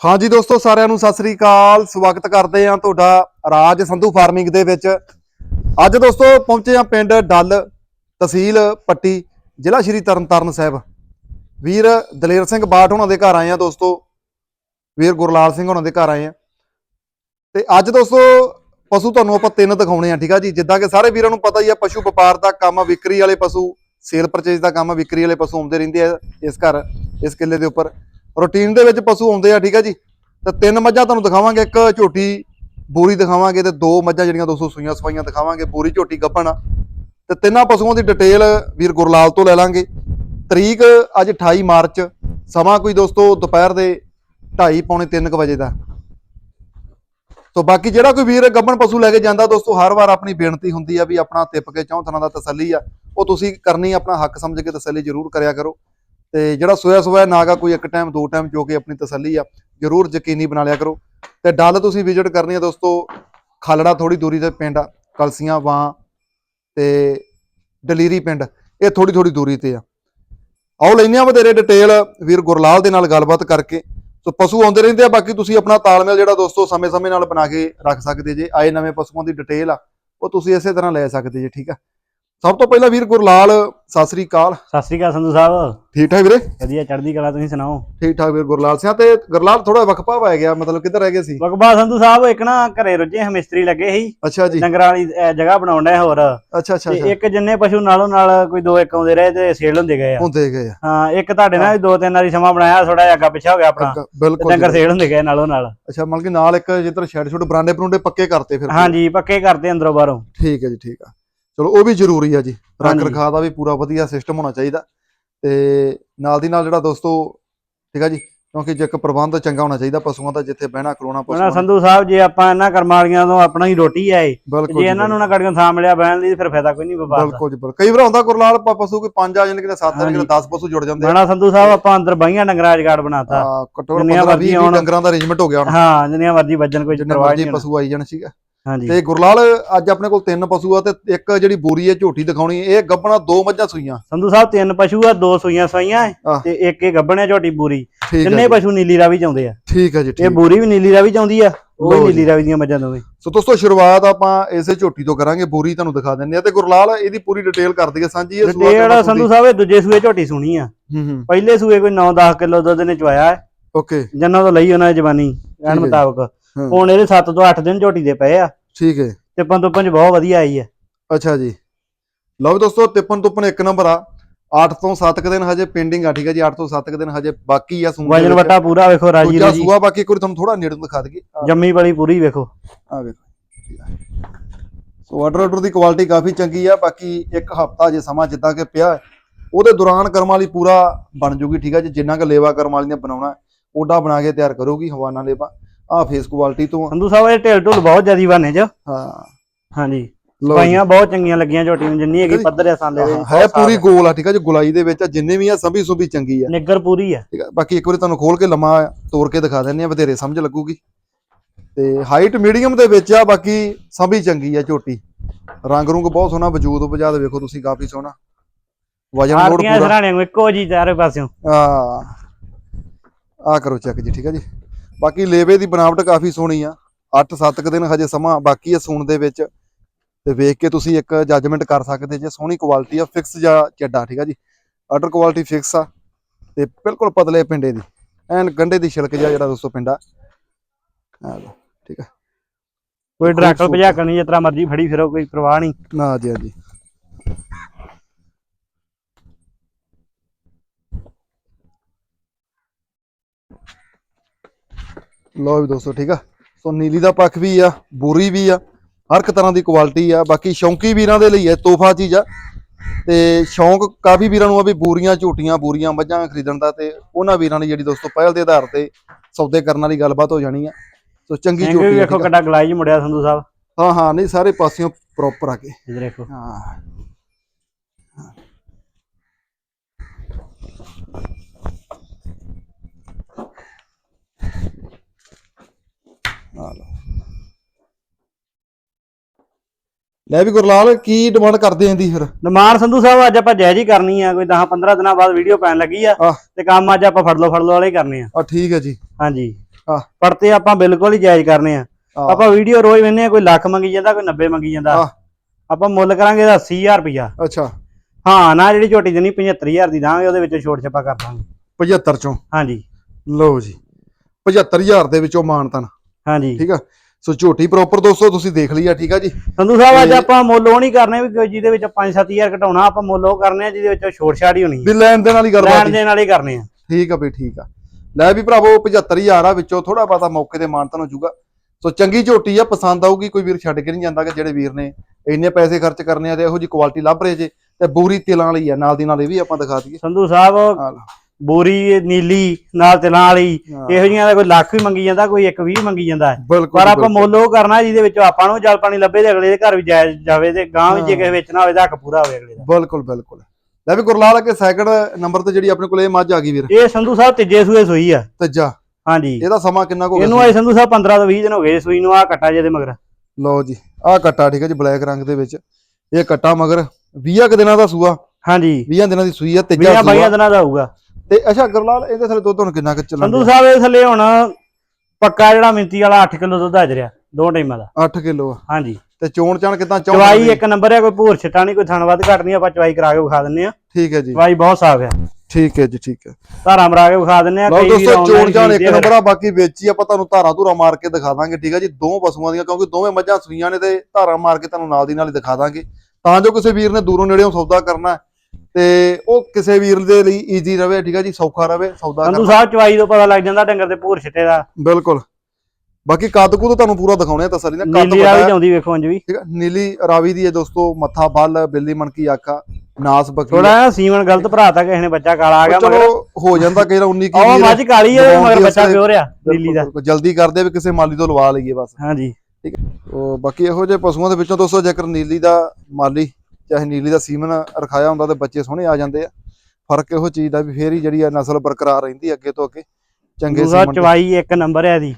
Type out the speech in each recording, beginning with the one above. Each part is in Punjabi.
ਹਾਂਜੀ ਦੋਸਤੋ, ਸਾਰਿਆਂ ਨੂੰ ਸਤਿ ਸ੍ਰੀ ਅਕਾਲ। ਸਵਾਗਤ ਕਰਦੇ ਹਾਂ ਤੁਹਾਡਾ ਰਾਜ ਸੰਧੂ ਫਾਰਮਿੰਗ ਦੇ ਵਿੱਚ। ਅੱਜ ਦੋਸਤੋ, ਪਹੁੰਚੇ ਹਾਂ ਪਿੰਡ ਡੱਲ ਤਹਿਸੀਲ ਪੱਟੀ, ਜ਼ਿਲ੍ਹਾ ਸ਼੍ਰੀ ਤਰਨਤਾਰਨ ਸਾਹਿਬ। ਵੀਰ ਦਲੇਰ ਸਿੰਘ ਬਾਠ ਉਹਨਾਂ ਦੇ ਘਰ ਆਏ ਆ ਦੋਸਤੋ। ਵੀਰ ਗੁਰਲਾਲ ਸਿੰਘ ਉਹਨਾਂ ਦੇ ਘਰ ਆਏ ਆ ਤੇ ਅੱਜ ਦੋਸਤੋ, ਪਸ਼ੂ ਤੁਹਾਨੂੰ ਆਪਾਂ ਤਿੰਨ ਦਿਖਾਉਣੇ ਆ ਠੀਕ ਆ ਜੀ? ਜਿੱਦਾਂ ਕਿ ਸਾਰੇ ਵੀਰਾਂ ਨੂੰ ਪਤਾ ਹੀ ਆ, ਪਸ਼ੂ ਵਪਾਰ ਦਾ ਕੰਮ, ਵਿਕਰੀ ਵਾਲੇ ਪਸ਼ੂ, ਸੇਲ ਪਰਚੇਜ ਦਾ ਕੰਮ, ਵਿਕਰੀ ਵਾਲੇ ਪਸ਼ੂ ਆਉਂਦੇ ਰਹਿੰਦੇ ਆ ਇਸ ਘਰ, ਇਸ ਕਿੱਲੇ ਦੇ ਉੱਪਰ। ਰੂਟੀਨ ਦੇ ਵਿੱਚ ਪਸ਼ੂ ਆਉਂਦੇ ਆ, ਠੀਕ ਆ ਜੀ? ਤੇ ਤਿੰਨ ਮੱਝਾਂ ਤੁਹਾਨੂੰ ਦਿਖਾਵਾਂਗੇ, ਇੱਕ ਝੋਟੀ ਬੂਰੀ ਦਿਖਾਵਾਂਗੇ ਤੇ ਦੋ ਮੱਝਾਂ ਜਿਹੜੀਆਂ 200 ਸੂਈਆਂ ਸਫਾਈਆਂ ਦਿਖਾਵਾਂਗੇ, ਬੂਰੀ ਝੋਟੀ ਗੱਭਣ ਆ। ਤੇ ਤਿੰਨਾਂ ਪਸ਼ੂਆਂ ਦੀ ਡਿਟੇਲ ਵੀਰ ਗੁਰਲਾਲ ਤੋਂ ਲੈ ਲਾਂਗੇ। ਤਰੀਕ ਅੱਜ 28 ਮਾਰਚ, ਸਮਾਂ ਕੋਈ ਦੋਸਤੋ ਦੁਪਹਿਰ ਦੇ 2:30 ਪੌਣੇ 3 ਵਜੇ ਦਾ। ਤੋ ਬਾਕੀ ਜਿਹੜਾ ਕੋਈ ਵੀਰ ਗੱਭਣ ਪਸ਼ੂ ਲੈ ਕੇ ਜਾਂਦਾ ਦੋਸਤੋ, ਹਰ ਵਾਰ ਆਪਣੀ ਬੇਨਤੀ ਹੁੰਦੀ ਆ ਵੀ ਆਪਣਾ ਤਿੱਪ ਕੇ ਚੌਂ ਥਣਾ ਦਾ ਤਸੱਲੀ ਆ। ਉਹ ਤੁਸੀਂ ਕਰਨੀ ਆਪਣਾ ਹੱਕ ਸਮਝ ਕੇ ਤਸੱਲੀ ਜ਼ਰੂਰ ਕਰਿਆ ਕਰੋ। ਤੇ ਜਿਹੜਾ ਸੋਇਆ ਸੋਇਆ ਨਾਗਾ ਕੋਈ ਇੱਕ ਟਾਈਮ ਦੋ ਟਾਈਮ ਜੋ ਕਿ ਆਪਣੀ ਤਸੱਲੀ ਆ, ਜ਼ਰੂਰ ਯਕੀਨੀ ਬਣਾ ਲਿਆ ਕਰੋ। ਤੇ ਡੱਲ ਤੁਸੀਂ ਵਿਜ਼ਿਟ ਕਰਨੀ ਆ ਦੋਸਤੋ, ਖਾਲੜਾ ਥੋੜੀ ਦੂਰੀ ਤੇ ਪਿੰਡ ਆ, ਕਲਸੀਆਂ, ਵਾਂ ਤੇ ਡਲੀਰੀ ਪਿੰਡ, ਇਹ ਥੋੜੀ ਥੋੜੀ ਦੂਰੀ ਤੇ ਆ। ਆਓ ਲੈਨੇ ਆ ਵਧੇਰੇ ਡਿਟੇਲ ਵੀਰ ਗੁਰਲਾਲ ਦੇ ਨਾਲ ਗੱਲਬਾਤ ਕਰਕੇ। ਸੋ ਪਸ਼ੂ ਆਉਂਦੇ ਰਹਿੰਦੇ ਆ, ਬਾਕੀ ਤੁਸੀਂ ਆਪਣਾ ਤਾਲਮੇਲ ਜਿਹੜਾ ਦੋਸਤੋ ਸਮੇਂ-ਸਮੇਂ ਨਾਲ ਬਣਾ ਕੇ ਰੱਖ ਸਕਦੇ ਜੇ, ਆਏ ਨਵੇਂ ਪਸ਼ੂਆਂ ਦੀ ਡਿਟੇਲ ਆ, ਉਹ ਤੁਸੀਂ ਇਸੇ ਤਰ੍ਹਾਂ ਲੈ ਸਕਦੇ ਜੇ, ਠੀਕ ਆ? ਸਭ ਤੋਂ ਪਹਿਲਾਂ ਵੀਰ ਗੁਰਲਾਲ ਸਤਿ ਸ੍ਰੀ ਅਕਾਲ। ਸਤਿ ਸ੍ਰੀ ਅਕਾਲ ਸੰਧੂ ਸਾਹਿਬ। ਠੀਕ ਠਾਕ ਵੀਰੇ? ਵਧੀਆ ਚੜ੍ਹਦੀ ਕਲਾ ਤੁਸੀਂ ਸੁਣਾਓ? ਠੀਕ ਠਾਕ ਵੀਰ ਗੁਰਲਾਲ ਸਿੰਘ ਤੇ ਗੁਰਲਾਲ ਥੋੜਾ ਵਕਫਾ ਪੈ ਗਿਆ ਮਤਲਬ ਕਿੱਧਰ ਰਹਿ ਗਏ ਸੀ? ਬਕਬਾ ਸੰਧੂ ਸਾਹਿਬ ਇੱਕ ਨਾ ਘਰੇ ਰੁੱਝੇ ਹਾਂ ਮਿਸਤਰੀ ਲੱਗੇ ਸੀ। ਅੱਛਾ ਜੀ। ਡੰਗਰਾਂ ਵਾਲੀ ਅਹ, ਜਗ੍ਹਾ ਬਣਾਉਣ ਡਏ ਹੋਰ। ਅੱਛਾ ਅੱਛਾ ਤੇ ਅੱਛਾ। ਇੱਕ ਜਿੰਨੇ ਪਸ਼ੂ ਨਾਲੋਂ ਨਾਲ ਕੋਈ ਦੋ ਇੱਕ ਆਉਂਦੇ ਰਹੇ ਤੇ ਸੇਲ ਹੁੰਦੇ ਗਏ ਆ। ਹੁੰਦੇ ਗਏ ਆ। ਹਾਂ ਇੱਕ ਤੁਹਾਡੇ ਨਾਲ ਵੀ ਦੋ ਤਿੰਨ ਵਾਰੀ ਸਮਾਂ ਬਣਾਇਆ ਥੋੜਾ ਜਿਹਾ ਅੱਗਾ ਪਿੱਛਾ ਹੋ ਗਿਆ ਆਪਣਾ। ਤੇ ਬਿਲਕੁਲ ਡੰਗਰ। ਸੇਲ ਹੁੰਦੇ ਗਏ ਨਾਲੋਂ ਨਾਲ। ਅੱਛਾ ਮਤਲਬ ਕਿ ਨਾਲ ਇੱਕ ਜਿੱਧਰ ਛੱਡ ਛੋਟ ਬਰਾਂਡੇ ਬਰੂੰਡੇ ਪੱਕੇ ਕਰਤੇ ਫਿਰ। ਹਾਂਜੀ ਪੱਕੇ ਕਰਦੇ ਅੰਦਰੋਂ ਬਾਹਰੋਂ। ਠੀਕ ਹੈ ਜੀ ਠੀਕ ਆ। ਚਲੋ ਉਹ ਵੀ ਜ਼ਰੂਰੀ ਆ ਜੀ। ਰੱਖ ਹਾਂਜੀ। ਰਖਾ ਦਾ ਵੀ ਪੂਰਾ ਵਧੀਆ ਸਿਸਟਮ ਹੋਣਾ ਚਾਹੀਦਾ। ਤੇ ਨਾਲ ਦੀ ਨਾਲ ਜਿਹੜਾ ਦੋਸਤੋ ਠੀਕ ਆ ਜੀ? ਕਿਉਂਕਿ ਜੇ ਇੱਕ ਪ੍ਰਬੰਧ ਚੰਗਾ ਹੋਣਾ ਚਾਹੀਦਾ ਪਸ਼ੂਆਂ ਦਾ ਜਿੱਥੇ ਬਹਿਣਾ ਖਲੋਣਾ ਪਸ਼ੂਆਂ ਦਾ ਸੰਧੂ ਸਾਹਿਬ ਜੇ ਆਪਾਂ ਇਹਨਾਂ ਕਰਮਾਂ ਵਾਲੀਆਂ ਤੋਂ ਆਪਣਾ ਹੀ ਰੋਟੀ ਆਏ ਜੇ ਇਹਨਾਂ ਨੂੰ ਨਾ ਕੜੀਆਂ ਥਾਂ ਮਿਲਿਆ ਬਹਿਣ ਲਈ ਫਿਰ ਫਾਇਦਾ ਕੋਈ ਨਹੀਂ ਵਪਾਰ ਬਿਲਕੁਲ ਜੀ ਕਈ ਵਾਰ ਹੁੰਦਾ ਗੁਰਲਾਲ ਪਸ਼ੂ ਕੋਈ ਪੰਜ ਆ ਜਾਣ ਕਿਤੇ ਸੱਤ ਆ ਜਾਣ ਕਿਤੇ ਹਾਂਜੀ। 10 ਪਸ਼ੂ ਜੁੜ ਜਾਂਦੇ ਬਣਾ ਸੰਧੂ ਸਾਹਿਬ ਆਪਾਂ ਅੰਦਰ ਬਹੀਆਂ ਡੰਗਰਾਂ ਜਗਾੜ ਬਣਾਤਾ। ਘੱਟ ਜਿੰਨੀਆਂ 15 ਮਰਜ਼ੀ 20 ਆਉਣ। ਡੰਗਰਾਂ ਦਾ ਅਰੇਂਜਮੈਂਟ ਹੋ ਗਿਆ ਹੁਣ। ਹਾਂ ਜਿੰਨੀਆਂ ਮਰਜ਼ੀ ਵੱਜਣ ਕੋਈ ਪਰਵਾਹ ਨਹੀਂ ਪਸ਼ੂ ਆਈ ਜਾਣ ਸੀਗਾ ਤੇ ਗੁਰਲਾਲ ਅੱਜ ਆਪਣੇ ਕੋਲ ਤਿੰਨ ਪਸ਼ੂ ਆ ਤੇ ਇੱਕ ਜਿਹੜੀ ਬੋਰੀ ਹੈ ਝੋਟੀ ਦਿਖਾਉਣੀ ਇਹ ਗੱਬਣਾ ਦੋ ਮੱਝਾਂ ਸੂਈਆਂ। ਸੰਧੂ ਸਾਹਿਬ ਤਿੰਨ ਪਸ਼ੂ ਆ ਦੋ ਸੂਈਆਂ ਆਹ। ਤੇ ਇੱਕ ਇਹ ਗੱਬਣੇ ਝੋਟੀ ਬੂਰੀ। ਤਿੰਨੇ ਪਸ਼ੂ ਨੀਲੀ ਰਾਵੀ ਚਾਉਂਦੇ ਆ। ਠੀਕ ਹੈ ਜੀ ਇਹ ਬੂਰੀ ਵੀ ਨੀਲੀ ਰਾਵੀ ਚਾਉਂਦੀ ਆ ਉਹ ਵੀ। ਨੀਲੀ ਰਾਵੀ ਦੀਆਂ ਮੱਝਾਂ ਦੋਵੇਂ। ਸੋ ਦੋਸਤੋ ਸ਼ੁਰੂਆਤ ਆਪਾਂ ਇਸੇ ਝੋਟੀ ਤੋਂ ਕਰਾਂਗੇ ਬੋਰੀ ਤੁਹਾਨੂੰ ਦਿਖਾ ਦਿੰਦੇ ਆ ਤੇ ਗੁਰਲਾਲ ਇਹਦੀ ਪੂਰੀ ਡਿਟੇਲ ਕਰ ਦਈਏ ਸਾਂਝੀ ਇਹ ਡਿਟੇਲ ਸੰਧੂ ਸਾਹਿਬ ਇਹ ਦੂਜੇ ਸੂਏ ਝੋਟੀ ਸੁਣੀ ਆ। ਹੂੰ ਹੂੰ। ਪਹਿਲੇ ਸੂਏ ਕੋਈ 9-10 ਕਿਲੋ ਦੁੱਧ ਨੇ ਚਵਾਇਆ ਹੈ ਓਕੇ। ਜੰਨਾਂ ਤੋਂ ਲਈ ਉਹਨਾਂ ਦੀ ਜਵਾਨੀ ਜੀ। ਮੁਤਾਬਕ। ਹੁਣ ਇਹਦੇ 7 ਤੋਂ 8 ਦਿਨ ਝੋਟੀ ਦੇ ਪਏ ਆ। ਠੀਕ ਹੈ ਤੇ ਪੰਜ ਪੰਜ ਬਹੁਤ ਵਧੀਆ ਆਈ ਹੈ। ਅੱਛਾ ਜੀ। ਲਓ ਵੀ ਦੋਸਤੋ ਤਿੱਪਨ ਤੁੱਪਨ ਇੱਕ ਨੰਬਰ ਆ। 8 ਤੋਂ 7 ਕ ਦਿਨ ਹਜੇ ਪੈਂਡਿੰਗ ਆ ਠੀਕ ਹੈ ਜੀ। 8 ਤੋਂ 7 ਕ ਦਿਨ ਹਜੇ ਬਾਕੀ ਆ ਦੇ ਵਜਨ। ਵਟਾ ਪੂਰਾ ਵੇਖੋ ਰਾਜੀ ਰਾਜੀ। ਸੂਆ ਬਾਕੀ ਇੱਕ ਵਾਰੀ ਤੁਹਾਨੂੰ ਥੋੜਾ ਨੇੜੇ ਤੋਂ ਦਿਖਾ ਦਈਏ। ਜੰਮੀ ਵਾਲੀ ਪੂਰੀ ਵੇਖੋ। ਆ ਵੇਖੋ। ਸੋ ਆਰਡਰ ਆਰਡਰ ਦੀ ਕੁਆਲਿਟੀ ਕਾਫੀ ਚੰਗੀ ਆ। ਬਾਕੀ ਇੱਕ ਹਫਤਾ ਜੇ ਸਮਾਂ ਜਿੱਦਾਂ ਕਿ ਪਿਆ ਉਹਦੇ ਦੌਰਾਨ ਕਰਮ ਵਾਲੀ ਪੂਰਾ ਬਣ ਜੂਗੀ ਠੀਕ ਆ ਜੀ। ਜਿੰਨਾ ਕੁ ਲੇਵਾ ਕਰਮ ਵਾਲੀ ਨੇ ਬਣਾਉਣਾ ਓਡਾ ਬਣਾ ਕੇ ਤਿਆਰ ਕਰੂਗੀ ਹਵਾਨਾ ਲੇਵਾ। ਆ ਫੇਸ ਕੁਆਲਿਟੀ ਤੋਂ ਆ। ਸੰਧੂ ਸਾਹਿਬ ਇਹ ਢਿੱਲ ਢੁੱਲ ਬਹੁਤ ਜ਼ਿਆਦੀ ਬਣੇ ਚ। ਹਾਂ। ਹਾਂਜੀ। ਲਓ ਜੀ। ਬਹੁਤ ਚੰਗੀਆਂ ਲੱਗੀਆਂ ਝੋਟੀ ਨੂੰ ਜਿੰਨੀ ਹੈਗੀ ਪੱਧਰ ਆ ਦੇ। ਹੈ ਪੂਰੀ ਗੋਲ ਆ ਠੀਕ ਆ ਜੀ? ਗੁਲਾਈ ਦੇ ਵਿੱਚ ਆ, ਜਿੰਨੇ ਵੀ ਆ ਸਭੀ ਸੁਭੀ ਚੰਗੀ ਆ। ਨਿੱਗਰ ਪੂਰੀ ਆ। ਠੀਕ ਆ ਬਾਕੀ ਇੱਕ ਵਾਰੀ ਤੁਹਾਨੂੰ ਖੋਲ ਕੇ ਲੰਮਾ ਤੋੜ ਕੇ ਦਿਖਾ ਦਿੰਦੇ ਆ ਵਧੇਰੇ ਸਮਝ ਲੱਗੂਗੀ। ਤੇ ਹਾਈਟ ਮੀਡੀਅਮ ਦੇ ਵਿੱਚ ਆ ਬਾਕੀ ਸਭੀ ਚੰਗੀ ਆ ਝੋਟੀ। ਰੰਗ ਰੁੰਗ ਬਹੁਤ ਸੋਹਣਾ ਵਜੂਦ ਵਜਾ ਦੇ ਵੇਖੋ ਤੁਸੀਂ ਕਾਫੀ ਸੋਹਣਾ। ਵਜਨ ਲੋਡ ਆਰਤੀਆਂ ਪੂਰਾ। ਸਰਾਣਿਆਂ ਨੂੰ ਇੱਕੋ ਜੀ ਚਾਰੇ ਪਾਸਿਓਂ। ਆ ਆ ਕਰੋ ਚੈੱਕ ਜੀ ਠੀਕ ਹੈ ਜੀ? ਬਾਕੀ ਲੇਵੇ ਦੀ ਬਣਾਵਟ ਕਾਫੀ ਸੋਹਣੀ ਆ। 8-7 ਕ ਦਿਨ ਹਜੇ ਸਮਾਂ ਬਾਕੀ ਆ ਸੂਣ ਦੇ ਵਿੱਚ। ਤੇ ਵੇਖ ਕੇ ਤੁਸੀਂ ਇੱਕ ਜੱਜਮੈਂਟ ਕਰ ਸਕਦੇ ਜੇ। ਸੋਹਣੀ ਕੁਆਲਿਟੀ ਆ ਫਿਕਸ ਜਾਂ ਚੱਡਾ ਠੀਕ ਆ ਜੀ? ਆਰਡਰ ਕੁਆਲਿਟੀ ਫਿਕਸ ਆ। ਤੇ ਬਿਲਕੁਲ ਪਤਲੇ ਪਿੰਡੇ ਦੀ। ਐਨ ਗੰਡੇ ਦੀ ਛਿਲਕ ਜਿਹਾ ਜਿਹੜਾ ਦੋਸਤੋ ਪਿੰਡਾ ਆ। ਲਓ ਠੀਕ ਆ। ਕੋਈ ਡਰਾਕਲ। ਭਜਾ ਕਰਨੀ ਤਰ੍ਹਾਂ ਮਰਜ਼ੀ ਫੜੀ ਫਿਰੋ ਕੋਈ ਪਰਵਾਹ ਨਹੀਂ। ਨਾ ਜੀ ਹਾਂਜੀ ਲਓ ਵੀ ਦੋਸਤੋ ਠੀਕ ਆ? ਸੋ ਨੀਲੀ ਦਾ ਪੱਖ ਵੀ ਆ ਬੂਰੀ ਵੀ ਆ ਹਰ ਇੱਕ ਤਰ੍ਹਾਂ ਦੀ ਕੁਆਲਿਟੀ ਆ। ਬਾਕੀ ਸ਼ੌਂਕੀ ਵੀਰਾਂ ਦੇ ਲਈ ਹੈ ਤੋਹਫਾ ਚੀਜ਼ ਆ। ਤੇ ਸ਼ੌਂਕ ਕਾਫੀ ਵੀਰਾਂ ਨੂੰ ਆ ਵੀ ਬੂਰੀਆਂ ਝੂਟੀਆਂ ਬੂਰੀਆਂ ਮੱਝਾਂ ਖਰੀਦਣ ਦਾ ਤੇ ਉਹਨਾਂ ਵੀਰਾਂ ਦੀ ਜਿਹੜੀ ਦੋਸਤੋ ਪਹਿਲ ਦੇ ਆਧਾਰ ਤੇ ਸੌਦੇ ਕਰਨ ਵਾਲੀ ਗੱਲਬਾਤ ਹੋ ਜਾਣੀ ਆ। ਸੋ ਚੰਗੀ ਝੂਟੀ ਵੇਖੋ। ਕਿੱਡਾ ਗਲਾਈ ਮੁੜਿਆ ਸੰਧੂ ਸਾਹਿਬ। ਹਾਂ ਹਾਂ ਨਹੀਂ ਸਾਰੇ ਪਾਸਿਓਂ ਪ੍ਰੋਪਰ ਆ ਕੇ। ਦੇਖੋ ਹਾਂ। ਆ ਲਓ। ਲੈ ਵੀ ਗੁਰਲਾਲ ਕੀ ਡਿਮਾਂਡ ਕਰਦੇ ਆਂ ਦੀ ਫਿਰ? ਨਿਮਾਨ ਸੰਧੂ ਸਾਹਿਬ ਅੱਜ ਆਪਾਂ ਜਾਇਜ਼ ਹੀ ਕਰਨੀ ਆ ਕੋਈ 10 15 ਦਿਨਾਂ ਬਾਅਦ ਵੀਡੀਓ ਪੈਣ ਲੱਗੀ ਆ ਆਹ। ਤੇ ਕੰਮ ਅੱਜ ਆਪਾਂ ਫੜ ਲੋ ਫੜ ਲੋ ਵਾਲੇ ਹੀ ਕਰਨੇ ਆ। ਆ ਠੀਕ ਹੈ ਜੀ। ਹਾਂਜੀ। ਹਾਂ। ਪੜਤੇ ਆਪਾਂ ਬਿਲਕੁਲ ਹੀ ਜਾਇਜ਼ ਕਰਨੇ ਆ। ਆਪਾਂ ਵੀਡੀਓ ਰੋਜ਼ ਵੇਖਨੇ ਆ ਕੋਈ ਲੱਖ ਮੰਗੀ ਜਾਂਦਾ ਕੋਈ 90 ਮੰਗੀ ਜਾਂਦਾ। ਆਪਾਂ ਮੁੱਲ ਕਰਾਂਗੇ ਇਹਦਾ 80000 ਰੁਪਇਆ ਅੱਛਾ। ਹਾਂ ਨਾ ਜਿਹੜੀ ਝੋਟੀ ਦੇਣੀ 75000 ਦੀ ਦਾਂਗੇ ਉਹਦੇ ਵਿੱਚੋਂ ਛੋਟ ਛਪਾ ਕਰ ਦਾਂਗੇ। 75 ਚੋਂ? ਹਾਂਜੀ। ਲਓ ਜੀ। 75000 ਦੇ ਵਿੱਚੋਂ ਮਾਨਤਨ। ਹਾਂਜੀ। ਠੀਕ ਆ? ਸੋ ਝੋਟੀ ਪ੍ਰੋਪਰ ਦੋਸਤੋ ਤੁਸੀਂ ਦੇਖ ਲਈ ਆ ਠੀਕ ਆ ਜੀ? ਸੰਧੂ ਸਾਹਿਬ ਅੱਜ ਆਪਾਂ ਮੁੱਲ ਉਹ ਨਹੀਂ ਕਰਨੇ ਵੀ ਕੋਈ ਜਿਹਦੇ ਵਿੱਚ 5-7000 ਘਟਾਉਣਾ ਆਪਾਂ ਮੁੱਲ ਉਹ ਕਰਨੇ ਆ ਜਿਹਦੇ ਵਿੱਚ ਛੋਟ ਛਾੜ ਹੀ ਹੋਣੀ ਵੀ ਲੈਣ ਦੇਣ ਵਾਲੀ ਲੈਣ ਗੱਲਬਾਤ ਦੇਣ ਵਾਲੇ ਕਰਨੇ ਆ। ਠੀਕ ਆ ਬਈ ਠੀਕ ਆ। ਲੈ ਵੀ ਭਰਾਵੋ 75000 ਆ ਵਿੱਚੋਂ ਥੋੜਾ ਬਹੁਤਾ ਮੌਕੇ ਤੇ ਮਾਨਤਨ ਹੋ ਜਾਊਗਾ। ਸੋ ਚੰਗੀ ਝੋਟੀ ਆ ਪਸੰਦ ਆਊਗੀ ਕੋਈ ਵੀਰ ਛੱਡ ਕੇ ਨਹੀਂ ਜਾਂਦਾ ਕਿ ਜਿਹੜੇ ਵੀਰ ਨੇ ਇੰਨੇ ਪੈਸੇ ਖਰਚ ਕਰਨੇ ਆ ਤੇ ਇਹੋ ਜੀ ਕੁਆਲਿਟੀ ਲੱਭ ਰਹੇ ਜੇ। ਤੇ ਬੂਰੀ ਤਿਲਾਂ ਵਾਲੀ ਆ ਨਾਲ ਦੀ ਨਾਲ ਇਹ ਵੀ ਆਪਾਂ ਦਿਖਾ ਦਈਏ। ਸੰਧੂ ਸਾਹਿਬ। ਬੋਰੀ ਨੀਲੀ ਨਾਲ ਤਿਲਾਂ ਵਾਲੀ ਹਾਂ, ਇਹੋ ਜਿਹੀਆਂ ਦਾ ਕੋਈ ਲੱਖ ਵੀ ਮੰਗੀ ਜਾਂਦਾ ਕੋਈ ਇੱਕ 20 ਮੰਗੀ ਜਾਂਦਾ। ਬਿਲਕੁਲ ਪਰ ਆਪਾਂ। ਮੁੱਲ ਉਹ ਕਰਨਾ ਜਿਹਦੇ ਵਿੱਚ ਆਪਾਂ ਨੂੰ ਜਲ ਪਾਣੀ ਲੱਭੇ ਤੇ ਅਗਲੇ ਦੇ ਘਰ ਵੀ ਜਾਇਜ਼ ਜਾਵੇ ਤੇ ਗਾਂ ਵੀ ਜੇ। ਕਿਸੇ ਵੇਚਣਾ ਹੋਵੇ ਤਾਂ ਹੱਕ ਪੂਰਾ ਹੋਵੇ ਅਗਲੇ ਦਾ। ਬਿਲਕੁਲ ਬਿਲਕੁਲ। ਲੈ ਵੀ ਗੁਰਲਾਲ ਕੇ ਸੈਕਿੰਡ ਨੰਬਰ ਤੇ ਜਿਹੜੀ ਆਪਣੇ ਕੋਲ ਇਹ ਮੱਝ ਆ ਗਈ ਵੀਰ। ਇਹ ਸੰਧੂ ਸਾਹਿਬ ਤੀਜੇ ਸੂਏ ਸੂਈ ਆ। ਤੀਜਾ। ਹਾਂਜੀ। ਇਹਦਾ ਸਮਾਂ ਕਿੰਨਾ ਕੁ ਇਹਨੂੰ ਆਏ ਸੰਧੂ ਸਾਹਿਬ 15 ਤੋਂ 20 ਦਿਨ ਹੋ ਗਏ ਸੂਈ ਨੂੰ ਆ ਕੱਟਾ ਜਿਹਦੇ ਮਗਰ। ਸੀ? ਲਓ ਜੀ ਆਹ ਕੱਟਾ ਠੀਕ ਹੈ ਜੀ ਬਲੈਕ ਰੰਗ ਦੇ ਵਿੱਚ। ਇਹ ਕੱਟਾ ਮਗਰ 20 ਕੁ ਦਿਨਾਂ ਦਾ ਸੂਆ। ਹਾਂਜੀ। 20 ਦਿਨਾਂ ਦੀ ਸੂਈ ਆ ਤੀਜਾ 20 22 ਸੂਆ। ਦਿਨਾਂ ਦਾ ਹੋਊਗਾ। ਤੇ ਅੱਛਾ ਗੁਰਲਾਲ ਇਹਦੇ ਥੱਲੇ ਦੁੱਧ ਹੁਣ ਕਿੰਨਾ ਕੁ ਚੱਲਣ ਸੰਧੂ ਸਾਹਿਬ ਇਹ ਥੱਲੇ ਹੁਣ ਪੱਕਾ ਜਿਹੜਾ ਮਿੰਤੀ ਵਾਲਾ 8 ਕਿਲੋ ਦੁੱਧ ਅੱਜ ਰਿਹਾ ਦੋ ਟਾਈਮਾਂ ਦਾ। 8 ਕਿਲੋ ਆ। ਹਾਂਜੀ। ਤੇ ਚੋਣ ਚਾਣ ਕਿਦਾਂ ਚਵਾਈ ਇੱਕ ਨੰਬਰ ਹੈ ਕੋਈ ਭੂਰ ਛਟਾ ਨਹੀਂ ਕੋਈ ਥਣ ਵੱਧ ਘਟ ਨਹੀਂ ਆਪਾਂ ਚਵਾਈ ਕਰਾ ਕੇ ਵਿਖਾ ਦਿੰਨੇ ਆ। ਠੀਕ ਹੈ ਜੀ। ਚਵਾਈ ਬਹੁਤ ਸਾਫ਼ ਆ। ਠੀਕ ਹੈ ਜੀ ਠੀਕ ਹੈ। ਧਾਰਾਂ ਮਰਾ ਕੇ ਵਿਖਾ ਦਿੰਨੇ ਆ ਲਓ ਦੋਸਤੋ ਚੋਣ online ਚਾਣ ਇੱਕ ਖਰੀਦਦੇ ਆ। ਨੰਬਰ ਆ ਬਾਕੀ ਵੇਚੀ ਆਪਾਂ ਤੁਹਾਨੂੰ ਧਾਰਾ ਧੂਰਾ ਮਾਰ ਕੇ ਦਿਖਾ ਦਾਂਗੇ ਠੀਕ ਹੈ ਜੀ ਦੋ ਪਸ਼ੂਆਂ ਦੀਆਂ ਕਿਉਂਕਿ ਦੋਵੇਂ ਮੱਝਾਂ ਸੂਈਆਂ ਨੇ ਤੇ ਧਾਰਾ ਮਾਰ ਕੇ ਤੁਹਾਨੂੰ ਨਾਲ ਦੀ ਨਾਲ ਹੀ ਦਿਖਾ ਦਾਂਗੇ। ਤਾਂ ਜੋ ਕਿਸੇ ਵੀਰ ਨੇ ਦੂਰੋਂ ਨੇੜੇੋਂ ਸੌਦਾ ਕਰਨਾ ਹੈ, ਤੇ ਉਹ ਕਿਸੇ ਵੀਰ ਦੇ ਲਈ ਈਜ਼ੀ ਰਵੇ ਠੀਕ ਹੈ ਜੀ ਸੌਖਾ ਰਵੇ ਸੌਦਾ ਸੰਧੂ ਕਰਨਾ। ਸਾਹਿਬ ਚਵਾਈ ਤੋਂ ਪਤਾ ਲੱਗ ਜਾਂਦਾ ਡੰਗਰ ਦੇ ਭੂਰ ਛਟੇ ਦਾ। ਬਿਲਕੁਲ। ਬਾਕੀ ਕੱਦ ਕੁ ਤਾਂ ਤੁਹਾਨੂੰ ਪੂਰਾ ਦਿਖਾਉਣੇ ਆ ਤਸੱਲੀ ਨਾਲ। ਕੱਦ ਨੀਲੀ ਆ ਵੱਡਾ ਵੀ ਹੈ, ਜਾਂਦੀ ਵੇਖੋ ਅੰਜ ਵੀ। ਠੀਕ ਹੈ ਨੀਲੀ ਰਾਵੀ ਦੀ ਹੈ ਦੋਸਤੋ ਮੱਥਾ ਬੱਲ ਬਿੱਲੀ ਮਣਕੀ ਆਖਾ ਨਾਸ ਬੱਕਰੀ। ਥੋੜਾ ਜਿਹਾ ਸੀਮਨ ਗਲਤ ਭਰਾਤਾ ਕਿਸੇ ਨੇ ਬੱਚਾ ਕਾਲਾ ਆ ਗਿਆ ਮਗਰ ਚਲੋ ਹੋ ਜਾਂਦਾ ਵਾਰ 19 ਕੀ ਉਹ ਮੱਝ ਕਾਲੀ ਆ ਉਹਦੇ ਮਗਰ ਬੱਚਾ ਅਸਲੇ- ਪਿਓ ਰਿਆ ਬਿਲਕੁਲ, ਨੀਲੀ ਦਾ। ਜਲਦੀ ਕਰਦੇ ਵੀ ਕਿਸੇ ਮਾਲੀ ਤੋਂ ਲਵਾ ਲਈਏ ਬਸ। ਹਾਂਜੀ। ਉਹ ਬਾਕੀ ਇਹੋ ਜਿਹੇ ਪਸ਼ੂਆਂ ਦੇ ਵਿੱਚੋਂ ਦੋਸਤੋ ਜੇਕਰ ਨੀਲੀ ਦਾ ਮਾਲੀ ਚਾਹੇ ਨੀਲੀ ਦਾ ਸੀਮਨ ਰਖਾਇਆ ਹੁੰਦਾ ਤੇ ਬੱਚੇ ਸੋਹਣੇ ਆ ਜਾਂਦੇ ਆ। ਫ਼ਰਕ ਇਹੋ ਚੀਜ਼ ਦਾ ਵੀ ਫੇਰ ਹੀ ਜਿਹੜੀ ਆ ਨਸਲ ਬਰਕਰਾਰ ਰਹਿੰਦੀ ਅੱਗੇ ਤੋਂ ਅੱਗੇ। ਚੰਗੇ ਦੂਸਰਾ ਸੀਮਨ ਤੇ। ਚਵਾਈ ਇੱਕ ਨੰਬਰ ਹੈ ਦੀ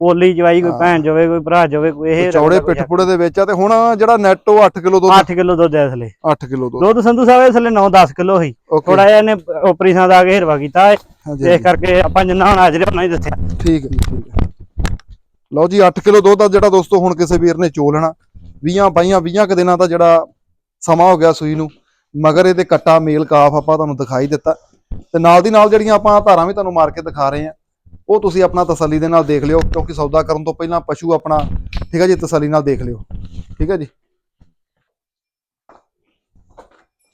ਪੋਲੀ ਚਵਾਈ ਕੋਈ ਹਾਂ। ਭੈਣ ਜੋਵੇ ਕੋਈ ਭਰਾ ਜੋਵੇ ਕੋਈ ਇਹ ਚੌੜੇ ਪਿੱਠ ਪੁੜੇ ਦੇ ਵਿੱਚ ਆ ਤੇ ਹੁਣ ਜਿਹੜਾ ਨੈਟ ਉਹ 8 ਕਿਲੋ ਦੁੱਧ 8 ਕਿਲੋ ਦੁੱਧ ਹੈ ਥਲੇ 8 ਕਿਲੋ ਦੁੱਧ। ਦੁੱਧ ਸੰਧੂ ਸਾਹਿਬ ਥਲੇ 9-10 ਕਿਲੋ ਸੀ। ਓਕੇ। ਥੋੜਾ ਜਿਹਾ ਇਹਨੇ ਓਪਰੇਸ਼ਨ ਦਾ ਆ ਕੇ ਹਿਰਵਾ ਕੀਤਾ ਹੈ ਇਸ ਕਰਕੇ ਆਪਾਂ ਜਿੰਨਾ ਹੁਣ ਹਾਜ਼ਰ ਉਹਨਾਂ ਹੀ ਦੱਸਿਆ। ਠੀਕ ਹੈ ਠੀਕ ਹੈ। ਲਓ ਜੀ 8 ਕਿਲੋ ਦੁੱਧ ਆ ਜਿਹੜਾ ਦੋਸਤੋ ਹੁਣ ਕਿਸੇ ਵੀਰ ਨੇ ਚੋ ਲੈਣਾ। 20 ਬਾਈਆਂ 20 ਕ ਦਿਨਾਂ ਦਾ ਜਿਹੜਾ ਸਮਾਂ ਹੋ ਗਿਆ ਸੂਈ ਨੂੰ। ਮਗਰ ਇਹਦੇ ਕੱਟਾ ਮੇਲ ਕਾਫ ਆਪਾਂ ਤੁਹਾਨੂੰ ਦਿਖਾਈ ਦਿੱਤਾ। ਤੇ ਨਾਲ ਦੀ ਨਾਲ ਜਿਹੜੀਆਂ ਆਪਾਂ ਧਾਰਾਂ ਵੀ ਤੁਹਾਨੂੰ ਮਾਰ ਕੇ ਦਿਖਾ ਰਹੇ ਆ ਉਹ ਤੁਸੀਂ ਆਪਣਾ ਤਸੱਲੀ ਦੇ ਨਾਲ ਦੇਖ ਲਿਓ ਕਿਉਂਕਿ ਸੌਦਾ ਕਰਨ ਤੋਂ ਪਹਿਲਾਂ ਪਸ਼ੂ ਆਪਣਾ ਠੀਕ ਹੈ ਜੀ ਤਸੱਲੀ ਨਾਲ ਦੇਖ ਲਿਓ। ਠੀਕ ਹੈ ਜੀ।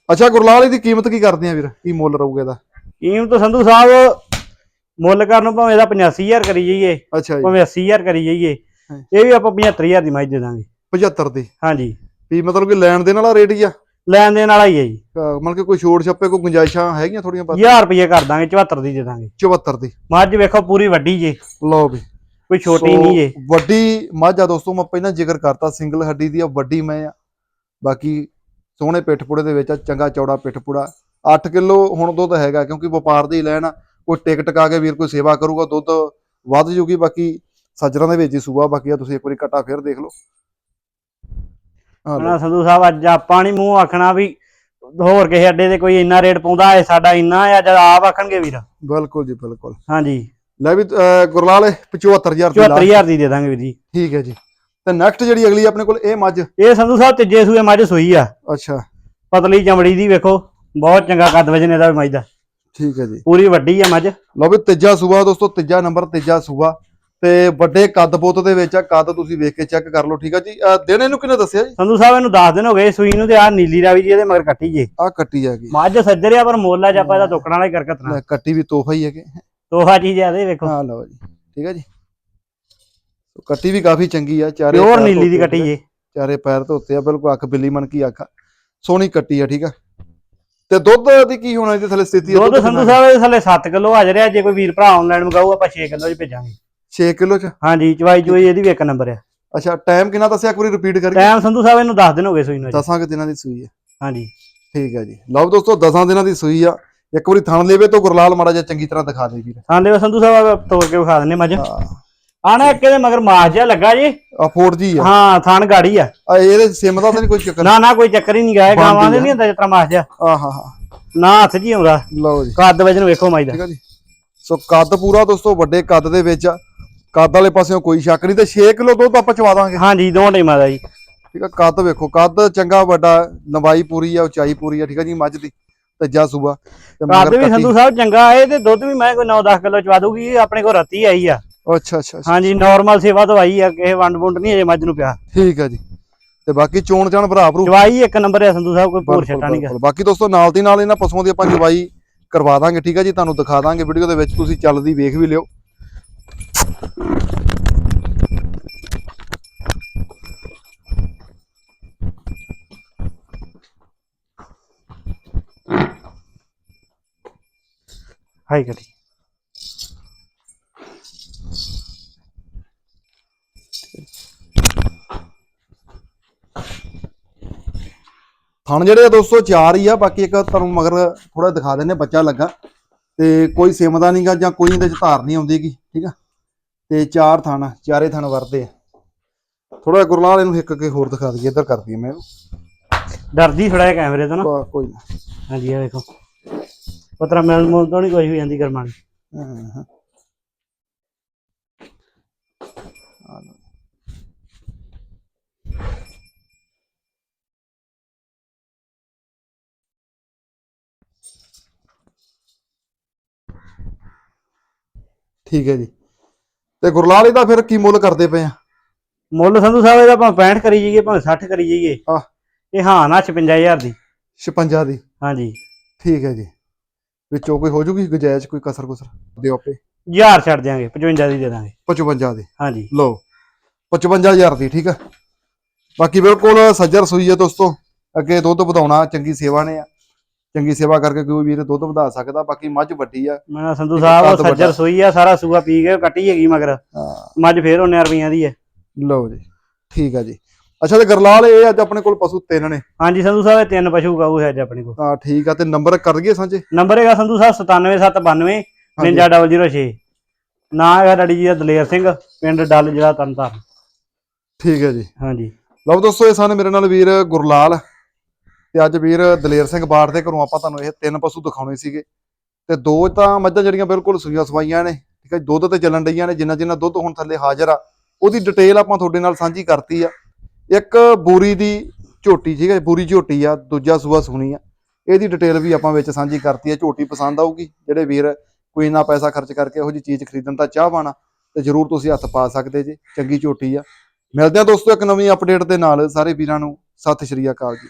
ਅੱਛਾ ਗੁਰਲਾਲ ਇਹਦੀ ਕੀਮਤ ਕੀ ਕਰਦੇ ਆ ਵੀਰ? ਕੀ ਮੁੱਲ ਰਹੂਗਾ ਇਹਦਾ? ਕੀਮਤ ਸੰਧੂ ਸਾਹਿਬ ਮੁੱਲ ਕਰਨ ਨੂੰ ਭਾਵੇਂ ਇਹਦਾ 85000 ਕਰੀ ਜਾਈਏ ਅੱਛਾ ਜੀ। ਭਾਵੇਂ 80000 ਕਰੀ ਜਾਈਏ। ਇਹ ਵੀ ਆਪਾਂ 75000 ਦੀ ਮਾਈ ਦੇ ਦਾਂਗੇ। 75 ਦੀ। ਹਾਂਜੀ। ਵੀ ਮਤਲਬ ਕਿ ਲੈਣ ਦੇਣ ਵਾਲਾ ਰੇਟ ਹੀ ਆ? ਲੈਣ ਦੇਣ ਵਾਲਾ ਹੀ ਹੈ ਜੀ। ਅਹ ਮਤਲਬ ਕਿ ਕੋਈ ਛੋੜ ਛੱਪੇ ਕੋਈ ਗੁੰਜਾਇਸ਼ਾਂ ਹੈਗੀਆਂ ਥੋੜੀਆਂ ਬਸ 1000 ਰੁਪਏ ਕਰ ਦਾਂਗੇ 74 ਦੀ ਦੇ ਦਾਂਗੇ। 74 ਦੀ। ਮੱਝ ਵੇਖੋ ਪੂਰੀ ਵੱਡੀ ਜੇ। ਲਓ ਵੀ। ਕੋਈ ਛੋਟੀ ਸੋ, ਨਹੀਂ ਜੇ। ਵੱਡੀ ਮੱਝ ਆ ਦੋਸਤੋ ਮੈਂ ਪਹਿਲਾਂ ਜ਼ਿਕਰ ਕਰਤਾ ਸਿੰਗਲ ਹੱਡੀ ਦੀ ਆ ਵੱਡੀ ਮੈਂ ਆ। ਬਾਕੀ ਸੋਹਣੇ ਪਿੱਠ ਪੁੜੇ ਦੇ ਵਿੱਚ ਆ ਚੰਗਾ ਚੌੜਾ ਪਿੱਠ ਪੁੜਾ। 8 ਕਿਲੋ ਹੁਣ ਦੁੱਧ ਹੈਗਾ ਕਿਉਂਕਿ ਵਪਾਰ ਦੀ ਲੈਣ ਆ, ਕੋਈ ਟਿਕਟ ਕਾ ਕੇ ਵੀਰ ਕੋਈ ਸੇਵਾ ਕਰੂਗਾ ਦੁੱਧ ਵੱਧ ਜੂਗੀ ਬਾਕੀ ਸੱਜਰਾਂ ਦੇ ਵਿੱਚ ਹੀ ਸੂਆ ਬਾਕੀ ਆ ਤੁਸੀਂ ਇੱਕ ਵਾਰੀ ਕਟਾ ਫੇਰ ਦੇਖ ਲਓ। ਨਾ ਸੰਧੂ ਸਾਹਿਬ ਅੱਜ ਆਪਾਂ ਨਹੀਂ ਮੂੰਹ ਆਖਣਾ ਵੀ ਹੋਰ ਕਿਸੇ ਅੱਡੇ ਤੇ ਕੋਈ ਇੰਨਾ ਰੇਟ ਪਾਉਂਦਾ ਹੈ ਸਾਡਾ ਇੰਨਾ ਆ ਜਦ ਆਪ ਆਖਣਗੇ ਵੀਰ। ਬਿਲਕੁਲ ਜੀ ਬਿਲਕੁਲ। ਹਾਂਜੀ। ਲੈ ਵੀ ਗੁਰਲਾਲ 75000 ਰੁਪਏ ਲਾ 74000 ਦੀ ਦੇ ਦਾਂਗੇ ਵੀਰ ਜੀ। ਠੀਕ ਹੈ ਜੀ। ਤੇ ਨੈਕਸਟ ਜਿਹੜੀ ਅਗਲੀ ਆਪਣੇ ਕੋਲ ਇਹ ਮੱਝ? ਇਹ ਸੰਧੂ ਸਾਹਿਬ ਤੀਜੇ ਸੂਏ ਮੱਝ ਸੋਈ ਆ। ਅੱਛਾ। ਪਤਲੀ ਚਮੜੀ ਦੀ ਵੇਖੋ ਬਹੁਤ ਚੰਗਾ ਕੱਦ ਵਜਨ ਇਹਦਾ ਵੀ ਮੱਝ ਦਾ। ਠੀਕ ਹੈ ਜੀ। ਪੂਰੀ ਵੱਡੀ ਆ ਮੱਝ। ਲਓ ਵੀ ਤੀਜਾ ਸੂਆ ਦੋਸਤੋ ਤੀਜਾ ਨੰਬਰ ਤੀਜਾ ਸੂਆ। ਤੇ ਵੱਡੇ ਕੱਦ ਬੁੱਤ ਦੇ ਵਿੱਚ ਆ ਕੱਦ ਤੁਸੀਂ ਵੇਖ ਕੇ ਚੈੱਕ ਕਰ ਲਓ ਠੀਕ ਆ ਜੀ? ਦਿਨ ਇਹਨੂੰ ਕਿਹਨੇ ਦੱਸਿਆ ਜੀ? ਸੰਧੂ ਸਾਹਿਬ ਇਹਨੂੰ 10 ਦਿਨ ਹੋ ਗਏ ਸੂਈ ਨੂੰ ਤੇ ਆ ਨੀਲੀ ਰਾਵੀ ਜੀ ਇਹਦੇ ਮਗਰ ਕੱਟੀ ਜੇ। ਆ ਕੱਟੀ ਹੈਗੀ ਮੱਝ ਸੱਜਰਿਆ ਪਰ ਮੁੱਲ ਆ ਜਾਪਾ ਇਹਦਾ ਟੋਕਣ ਵਾਲਾ ਹੀ ਕਰਕਤ ਨਾ ਕੱਟੀ ਵੀ ਤੋਹਫਾ ਹੀ ਹੈਗੇ ਤੋਹਾ ਚੀਜ਼ ਆ ਇਹਦੇ ਵੇਖੋ। ਹਾਂ ਲਓ ਜੀ ਠੀਕ ਹੈ ਜੀ। ਕੱਟੀ ਵੀ ਕਾਫੀ ਚੰਗੀ ਆ ਚਾਰੇ ਪਿਓਰ ਨੀਲੀ ਦੀ ਕੱਟੀ ਜੇ। ਚਾਰੇ ਪੈਰ ਧੋਤੇ ਆ ਬਿਲਕੁਲ ਅੱਖ ਬਿੱਲੀ ਮਨ ਕੀ ਅੱਖ ਆ। ਸੋਹਣੀ ਕੱਟੀ ਆ ਠੀਕ ਆ। ਤੇ ਦੁੱਧ ਦੀ ਕੀ ਹੋਣਾ ਇਹਦੇ ਥੱਲੇ ਸਥਿਤੀ ਆ? ਦੁੱਧ ਸੰਧੂ ਸਾਹਿਬ ਇਹ ਥੱਲੇ 7 ਕਿਲੋ ਹਾਜ਼ਰ ਆ ਜੇ ਕੋਈ ਵੀਰ ਭਰਾ ਆਨਲਾਈਨ ਮੰਗਾਊ ਆਪਾਂ 6 ਕਿਲੋ ਹੀ ਭੇਜਾਂਗੇ। 6 ਕਿਲੋ ਚ? ਹਾਂਜੀ ਚਵਾਈ ਚੋਈ ਇਹਦੀ ਵੀ ਇੱਕ ਨੰਬਰ ਆ। ਅੱਛਾ ਟਾਈਮ ਕਿੰਨਾ ਦੱਸਿਆ ਇੱਕ ਵਾਰੀ ਰਿਪੀਟ ਕਰੀਏ ਟਾਈਮ ਸੰਧੂ ਸਾਹਿਬ ਇਹਨੂੰ 10 ਦਿਨ ਹੋ ਗਏ ਸੂਈ ਨੂੰ। ਦਸਾਂ ਕੁ ਦਿਨਾਂ ਦੀ ਸੂਈ ਆ? ਹਾਂਜੀ। ਠੀਕ ਹੈ ਜੀ। ਲਓ ਦੋਸਤੋ ਦਸਾਂ ਦਿਨਾਂ ਦੀ ਸੂਈ ਆ। ਇੱਕ ਵਾਰੀ ਥਣ ਲੇਵੇ ਤੋਂ ਗੁਰਲਾਲ ਮਾੜਾ ਜਿਹਾ ਚੰਗੀ ਤਰ੍ਹਾਂ ਦਿਖਾ ਦੇ ਵੀਰ। ਸਾਂਦੇ ਸੰਧੂ ਸਾਹਿਬ ਤੋੜ ਕੇ ਵਿਖਾ ਦਿੰਨੇ ਮੱਝ। ਹਾਂ। ਆਣਾ ਇੱਕ ਇਹਦੇ ਮਗਰ ਮਾਸ ਜਿਹਾ ਲੱਗਾ ਜੀ। ਆ 4G ਆ। ਹਾਂ ਥਣ ਗਾੜੀ ਆ। ਆ ਇਹਦੇ ਸਿਮ ਦਾ ਤਾਂ ਨਹੀਂ ਕੋਈ ਚੱਕਰ? ਨਾ ਨਾ ਕੋਈ ਚੱਕਰ ਹੀ ਨਹੀਂ ਬਣਦੀ ਗਾਵਾਂ ਦੇ। ਨਹੀਂ ਹੁੰਦਾ ਤਰ੍ਹਾਂ ਮਾਸ ਜਿਹਾ। ਆ ਹਾਂ ਹਾਂ ਨਾ ਹੱਥ ਜੀ ਆਉਂਦਾ। ਲਓ ਜੀ। ਕੱਦ ਵਜਨ ਵੇਖੋ ਮਾਈ ਦਾ। ਠੀਕ ਆ ਜੀ। ਸੋ ਕੱਦ ਪੂਰਾ ਦੋਸਤੋ ਵੱਡੇ ਕੱਦ ਦੇ ਵਿੱਚ ਆ। ਕੱਦ ਵਾਲੇ ਪਾਸਿਓਂ ਕੋਈ ਸ਼ੱਕ ਨਹੀਂ ਤੇ 6 ਕਿਲੋ ਦੁੱਧ ਆਪਾਂ ਚਵਾ ਦਾਂਗੇ। ਹਾਂਜੀ ਦੋ ਟਾਈਮਾਂ ਦਾ ਜੀ। ਠੀਕ ਆ ਕੱਦ ਵੇਖੋ ਕੱਦ ਚੰਗਾ ਵੱਡਾ ਲੰਬਾਈ ਪੂਰੀ ਆ ਉਚਾਈ ਪੂਰੀ ਆ ਠੀਕ ਆ ਜੀ ਮੱਝ ਦੀ ਤੀਜਾ ਸੂਆ। ਤੇ ਕੱਦ ਵੀ ਸੰਧੂ ਸਾਹਿਬ ਚੰਗਾ ਆਏ ਤੇ ਦੁੱਧ ਵੀ ਮੈਂ ਕੋਈ 9-10 ਕਿਲੋ ਚਵਾ ਦੂਗੀ ਇਹ ਆਪਣੇ ਕੋਲ ਰਾਤੀ ਆਈ ਆ। ਅੱਛਾ ਅੱਛਾ। ਹਾਂਜੀ ਨਾਰਮਲ ਸੇਵਾ ਤੋਂ ਆਈ ਆ ਕਿਸੇ ਵੰਡ ਵੁੰਡ ਨਹੀਂ ਅਜੇ ਮੱਝ ਨੂੰ ਪਿਆ। ਠੀਕ ਆ ਜੀ। ਤੇ ਬਾਕੀ ਚੋਣ ਚਾਣ ਭਰਾ ਭਰੂ। ਚਵਾਈ ਇੱਕ ਨੰਬਰ ਆ ਸੰਧੂ ਸਾਹਿਬ ਕੋਈ ਭੂਰ ਛੱਟਾ ਨਹੀਂ ਗਾ। ਬਾਕੀ ਦੋਸਤੋ ਨਾਲ ਦੀ ਨਾਲ ਇਹਨਾਂ ਪਸ਼ੂਆਂ ਦੀ ਆਪਾਂ ਜਵਾਈ ਕਰਵਾ ਦਾਂਗੇ ਠੀਕ ਆ ਜੀ ਤੁਹਾਨੂੰ ਦਿਖਾ ਦਾਂਗੇ ਵੀਡੀਓ ਦੇ ਵਿੱਚ ਤੁਸੀਂ ਚੱਲਦੀ ਵੇਖ ਵੀ ਲਿਓ। ਹਾਈ ਕਰੀ ਥਣ ਜਿਹੜੇ ਆ ਦੋਸਤੋ ਚਾਰ ਹੀ ਆ ਬਾਕੀ ਇੱਕ ਤੁਹਾਨੂੰ ਮਗਰ ਥੋੜਾ ਦਿਖਾ ਦਿੰਨੇ ਬੱਚਾ ਲੱਗਾ। ਤੇ ਕੋਈ ਸਿਮਦਾ ਨਹੀਂਗਾ ਜਾਂ ਕੋਈ ਇਹਦੇ ਚ ਧਾਰ ਨਹੀਂ ਆਉਂਦੀਗੀ ਠੀਕ ਆ? ਤੇ ਚਾਰ ਥਣ ਚਾਰੇ ਥਣ ਵਰਦੇ ਆ। ਥੋੜਾ ਗੁਰਲਾਲ ਇਹਨੂੰ ਇੱਕ ਕੇ ਹੋਰ ਦਿਖਾ ਦਈਏ ਇੱਧਰ ਕਰਦੀ ਮੈਂ ਇਹਨੂੰ। ਡਰਦੀ ਥੋੜਾ ਜਿਹਾ ਕੈਮਰੇ ਤੋਂ ਨਾ। ਕੋਈ ਨਾ। ਹਾਂਜੀ ਆ ਵੇਖੋ। ਪਤਰਾ ਮਿਲ ਮੁਲ ਤੋਂ ਨਹੀਂ ਕੋਈ ਹੋ ਜਾਂਦੀ ਕਰਮਾਣੀ ਹਾਂ, ਹਾਂ। ਆ ਲਓ। ਠੀਕ ਹੈ ਜੀ ਤੇ ਗੁਰਲਾਲ ਇਹਦਾ ਫਿਰ ਕੀ ਮੁੱਲ ਕਰਦੇ ਪਏ ਆ ਮੁੱਲ ਸੰਧੂ ਸਾਹਿਬ ਇਹਦਾ ਭਾਵੇਂ 65 ਕਰੀ ਜਾਈਏ ਭਾਵੇਂ 60 ਕਰੀ ਜਾਈਏ ਆਹ। ਇਹ ਹਾਂ ਨਾ 56000 ਦੀ 56 ਦੀ ਹਾਂਜੀ ਠੀਕ ਹੈ ਜੀ ਵਿੱਚੋਂ ਕੋਈ ਹੋ ਜੂਗੀ ਗੁਜਾਇਸ਼ ਕੋਈ ਕਸਰ ਕੁਸਰ? ਦਿਓ ਆਪੇ। ਹਜ਼ਾਰ ਛੱਡ ਦਿਆਂਗੇ 55 ਦੀ ਦੇ ਦਾਂਗੇ। 55 ਦੀ? ਹਾਂਜੀ। ਲਓ 55000 ਦੀ ਠੀਕ ਆ? ਬਾਕੀ ਬਿਲਕੁਲ ਸੱਜਰ ਸੂਈ ਹੈ ਦੋਸਤੋ। ਅੱਗੇ ਦੁੱਧ ਵਧਾਉਣਾ ਚੰਗੀ ਸੇਵਾ ਨੇ ਆ। ਚੰਗੀ ਸੇਵਾ ਕਰਕੇ ਕੋਈ ਵੀਰ ਦੁੱਧ ਵਧਾ ਸਕਦਾ ਬਾਕੀ ਮੱਝ ਵੱਡੀ ਆ। ਮੈਂ ਸੰਧੂ ਸਾਹਿਬ। ਸੱਜਰ ਸੋਈ ਆ ਸਾਰਾ ਸੂਆ ਪੀ ਕੇ ਕੱਟੀ ਹੈਗੀ ਮਗਰ। ਮੱਝ ਫੇਰ ਉਹਨੇ ਰੁਪਈਆਂ ਦੀ ਹੈ ਲਓ ਜੀ ਠੀਕ ਆ ਜੀ। ਅੱਛਾ ਤੇ ਗਰਲਾਲ ਇਹ ਅੱਜ ਆਪਣੇ ਕੋਲ ਪਸ਼ੂ ਤਿੰਨ ਨੇ। ਹਾਂਜੀ ਸੰਧੂ ਸਾਹਿਬ ਇਹ ਤਿੰਨ ਪਸ਼ੂ ਗਾਊ ਹੈ ਅੱਜ ਆਪਣੇ ਕੋਲ। ਹਾਂ ਠੀਕ ਆ ਤੇ ਨੰਬਰ ਕਰ ਦਈਏ ਸਾਂਝੇ? ਨੰਬਰ ਹੈਗਾ ਸੰਧੂ ਸਾਹਿਬ 97792 ਹਾਂਜੀ। 59006 ਨਾਂ ਹੈਗਾ ਡੈਡੀ ਜੀ ਦਾ ਦਲੇਰ ਸਿੰਘ ਪਿੰਡ ਡੱਲ ਜ਼ਿਲ੍ਹਾ ਤਰਨਤਾਰਨ। ਠੀਕ ਹੈ ਜੀ। ਹਾਂਜੀ। ਲਓ ਦੋਸਤੋ ਇਹ ਸਨ ਮੇਰੇ ਨਾਲ ਵੀਰ ਗੁਰਲਾਲ ਤੇ ਅੱਜ ਵੀਰ ਦਲੇਰ ਸਿੰਘ ਬਾੜ ਦੇ ਘਰੋਂ ਆਪਾਂ ਤੁਹਾਨੂੰ ਇਹ ਤਿੰਨ ਪਸ਼ੂ ਦਿਖਾਉਣੇ ਸੀਗੇ। ਤੇ ਦੋ ਤਾਂ ਮੱਝਾਂ ਜਿਹੜੀਆਂ ਬਿਲਕੁਲ ਸੂਈਆਂ ਸਵਾਈਆਂ ਨੇ ਠੀਕ ਹੈ ਦੁੱਧ ਤੇ ਚੱਲਣ ਡਈਆਂ ਨੇ ਜਿੰਨਾ ਜਿੰਨਾ ਦੁੱਧ ਹੁਣ ਥੱਲੇ ਹਾਜ਼ਰ ਆ ਉਹਦੀ ਡਿਟੇਲ ਆਪਾਂ ਤੁਹਾਡੇ ਨਾਲ ਸਾਂਝੀ ਕਰਤੀ ਆ। ਇੱਕ ਬੂਰੀ ਦੀ ਝੋਟੀ ਠੀਕ ਹੈ ਬੂਰੀ ਝੋਟੀ ਆ, ਦੂਜਾ ਸੂਆ ਸੁਣੀ ਆ। ਇਹਦੀ ਡਿਟੇਲ ਵੀ ਆਪਾਂ ਵਿੱਚ ਸਾਂਝੀ ਕਰਤੀ ਆ, ਝੋਟੀ ਪਸੰਦ ਆਊਗੀ। ਜਿਹੜੇ ਵੀਰ ਕੋਈ ਇੰਨਾ ਪੈਸਾ ਖਰਚ ਕਰਕੇ ਇਹੋ ਜੀ ਚੀਜ਼ ਖਰੀਦਣ ਦਾ ਚਾਹ ਪਾਣਾ ਤੇ ਜਰੂਰ ਤੁਸੀਂ ਹੱਥ ਪਾ ਸਕਦੇ ਜੇ, ਚੰਗੀ ਝੋਟੀ ਆ। ਮਿਲਦੇ ਆ ਦੋਸਤੋ ਇੱਕ ਨਵੀਂ ਅਪਡੇਟ ਦੇ ਨਾਲ, ਸਾਰੇ ਵੀਰਾਂ ਨੂੰ ਸਤਿ ਸ਼੍ਰੀ ਅਕਾਲ ਜੀ।